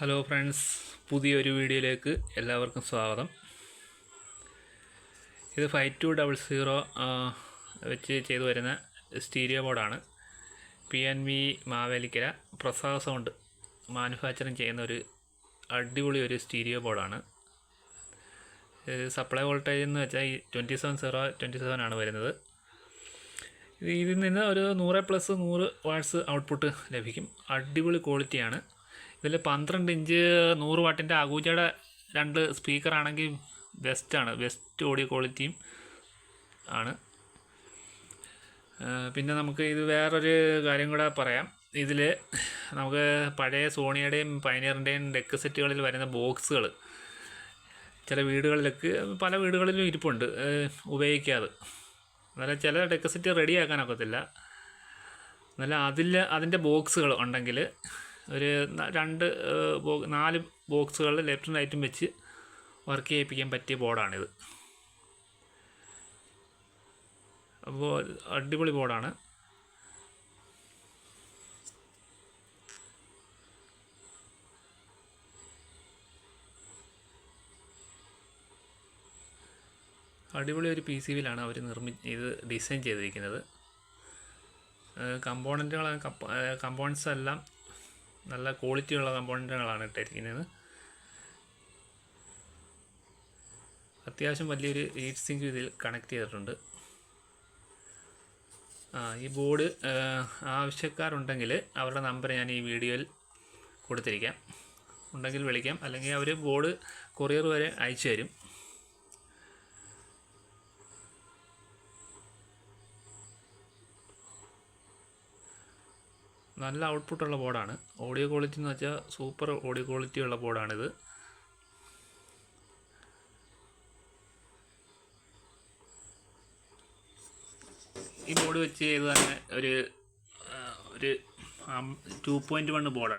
Hello friends പുതിയൊരു വീഡിയോയിലേക്ക് എല്ലാവർക്കും സ്വാഗതം. ഇത് ഫൈവ് ടു ഡബിൾ സീറോ വെച്ച് ചെയ്തു വരുന്ന സ്റ്റീരിയോ ബോർഡാണ് പി എൻ വി മാവേലിക്കര പ്രസാദ സൗണ്ട് മാനുഫാക്ചറിങ് ചെയ്യുന്ന ഒരു അടിപൊളി ഒരു സ്റ്റീരിയോ ബോർഡാണ് സപ്ലൈ വോൾട്ടേജ് എന്ന് വെച്ചാൽ twenty seven zero twenty seven ആണ് വരുന്നത്. ഇത് ഇതിൽ നിന്ന് ഒരു നൂറ് പ്ലസ് നൂറ് വാട്ട്സ് ഔട്ട്പുട്ട് ലഭിക്കും. അടിപൊളി ക്വാളിറ്റിയാണ് ഇതിൽ പന്ത്രണ്ട് ഇഞ്ച് നൂറ് വാട്ടിന്റെ അകൂജയുടെ രണ്ട് സ്പീക്കർ ആണെങ്കിൽ ബെസ്റ്റാണ് ബെസ്റ്റ് ഓഡിയോ ക്വാളിറ്റിയും ആണ്. പിന്നെ നമുക്ക് ഇത് വേറൊരു കാര്യം കൂടെ പറയാം. ഇതിൽ നമുക്ക് പഴയ സോണിയുടെയും പൈനിയറിന്റെയും ഡെക്ക് സെറ്റുകളിൽ വരുന്ന ബോക്സുകൾ ചില വീടുകളിലൊക്കെ പല വീടുകളിലും ഇരിപ്പുണ്ട്. ഉപയോഗിക്കാതെ. എന്നാലും ചില ഡെക്ക് സെറ്റ് റെഡിയാക്കാനൊക്കത്തില്ല എന്നാലും അതിൽ അതിന്റെ ബോക്സുകൾ ഉണ്ടെങ്കിൽ ഒരു രണ്ട് നാല് ബോക്സുകളിൽ ലെഫ്റ്റും റൈറ്റും വെച്ച് വർക്ക് ചെയ്യിപ്പിക്കാൻ പറ്റിയ ബോർഡാണിത്. അപ്പോൾ അടിപൊളി ബോർഡാണ്. അടിപൊളി ഒരു പി സി ബിയിലാണ് അവർ നിർമ്മി ഇത് ഡിസൈൻ ചെയ്തിരിക്കുന്നത്. കമ്പോണന്റുകൾ കമ്പോണൻസ് എല്ലാം നല്ല ക്വാളിറ്റിയുള്ള കമ്പോണന്റുകളാണ് ഇട്ടിരിക്കുന്നത് അത്യാവശ്യം വലിയൊരു ഹീറ്റ് സിങ്ക് ഇതിൽ കണക്ട് ചെയ്തിട്ടുണ്ട്. ആ ഈ ബോർഡ് ആവശ്യക്കാരുണ്ടെങ്കിൽ അവരുടെ നമ്പർ ഞാൻ ഈ വീഡിയോയിൽ കൊടുത്തിരിക്കാം. ഉണ്ടെങ്കിൽ വിളിക്കാം. അല്ലെങ്കിൽ അവർ ബോർഡ് കൊറിയർ വരെ അയച്ചു തരും നല്ല ഔട്ട്പുട്ടുള്ള ബോർഡാണ് ഓഡിയോ ക്വാളിറ്റി എന്ന് വെച്ചാൽ സൂപ്പർ ഓഡിയോ ക്വാളിറ്റി ഉള്ള ബോർഡാണിത് ഈ ബോർഡ് വെച്ച് ചെയ്ത് തന്നെ ഒരു ഒരു ടു പോയിന്റ് വൺ ബോർഡാണ്